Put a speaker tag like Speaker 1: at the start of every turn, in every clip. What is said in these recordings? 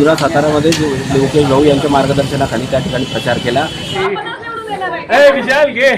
Speaker 1: जुरा सातारामध्ये जो लोकेश भाऊ यांच्या मार्गदर्शनाखाली त्या ठिकाणी प्रचार केला.
Speaker 2: विशाल घे.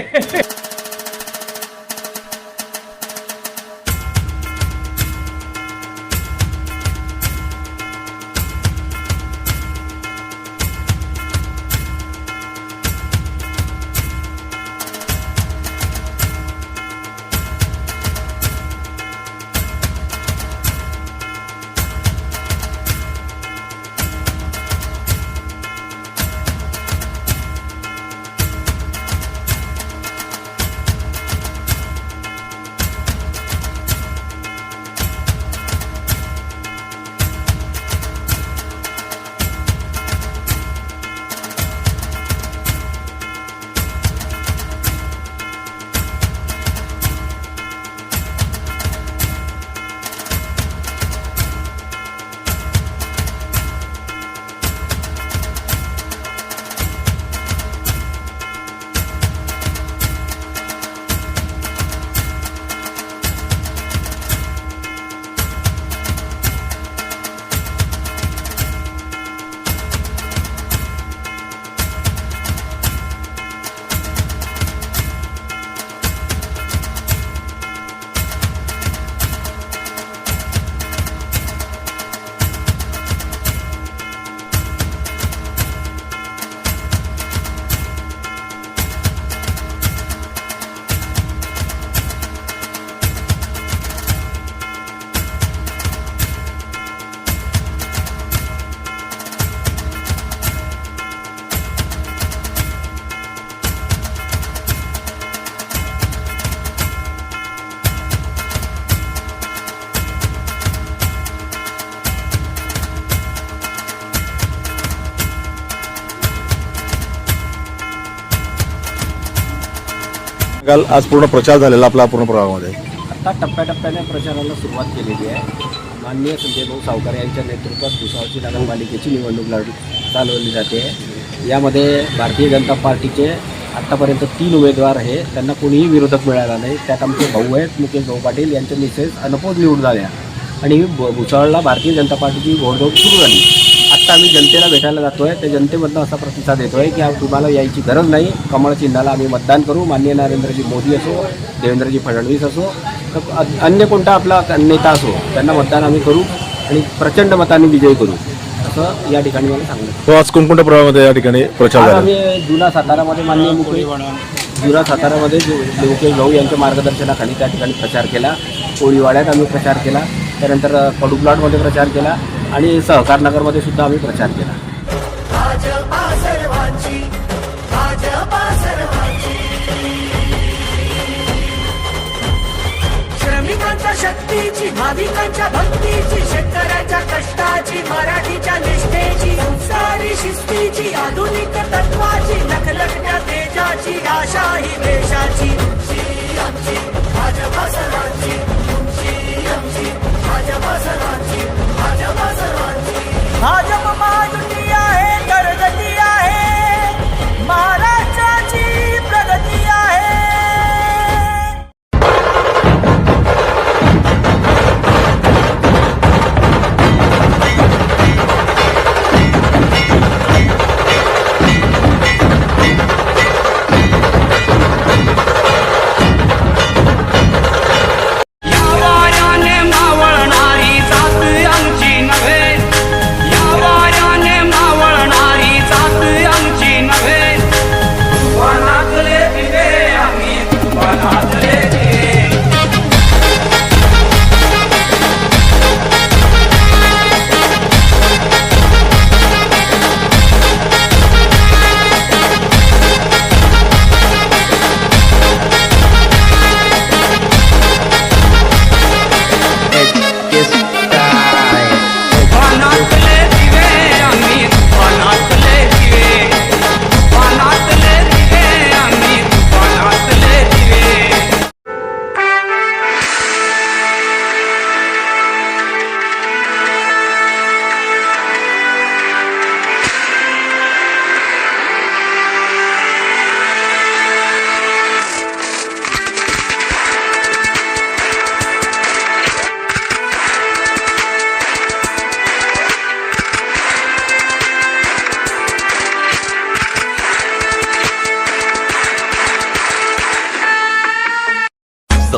Speaker 3: काल आज पूर्ण प्रचार झालेला आपला पूर्ण प्रभागामध्ये.
Speaker 1: आता टप्प्याटप्प्याने प्रचाराला सुरुवात केलेली आहे. माननीय संजय भाऊ सावकार यांच्या नेतृत्वात भुसावळची नगरपालिकेची निवडणूक लढ चालवली जाते. यामध्ये भारतीय जनता पार्टीचे आत्तापर्यंत तीन उमेदवार आहे त्यांना कोणीही विरोधक मिळाला नाही. त्यात आमचे भाऊ आहेत मुकेश भाऊ पाटील यांच्या मिसेस अनपोज निवडून झाल्या आणि भ- भुसावळला भारतीय जनता पार्टीची घोडदौड सुरू झाली. आत्ता आम्ही जनतेला भेटायला जातो आहे त्या जनतेमधनं असा प्रतिसाद येतो आहे की आज तुम्हाला यायची गरज नाही. कमळ चिन्हाला आम्ही मतदान करू. माननीय नरेंद्रजी मोदी असो देवेंद्रजी फडणवीस असो तर अन्य कोणता आपला नेता असो त्यांना मतदान आम्ही करू आणि प्रचंड मताने विजयी करू. असं या ठिकाणी मला सांगलं
Speaker 3: तो आज कोणकोणत्या प्रभागामध्ये या ठिकाणी प्रचार
Speaker 1: आज
Speaker 3: झाला?
Speaker 1: आम्ही जुना सातारामध्ये माननीय मुकेश जुना सातारामध्ये जो लोकेश भाऊ यांच्या मार्गदर्शनाखाली त्या ठिकाणी प्रचार केला. कोळीवाड्यात आम्ही प्रचार केला. त्यानंतर अ, कडुप्लॉटमध्ये प्रचार केला. आणि सहकार नगरमध्ये सुद्धा आम्ही प्रचार केला.
Speaker 4: श्रमिकांच्या शक्तीची भाविकांच्या भक्तीची शेतकऱ्याच्या कष्टाची मराठीच्या निष्ठेची.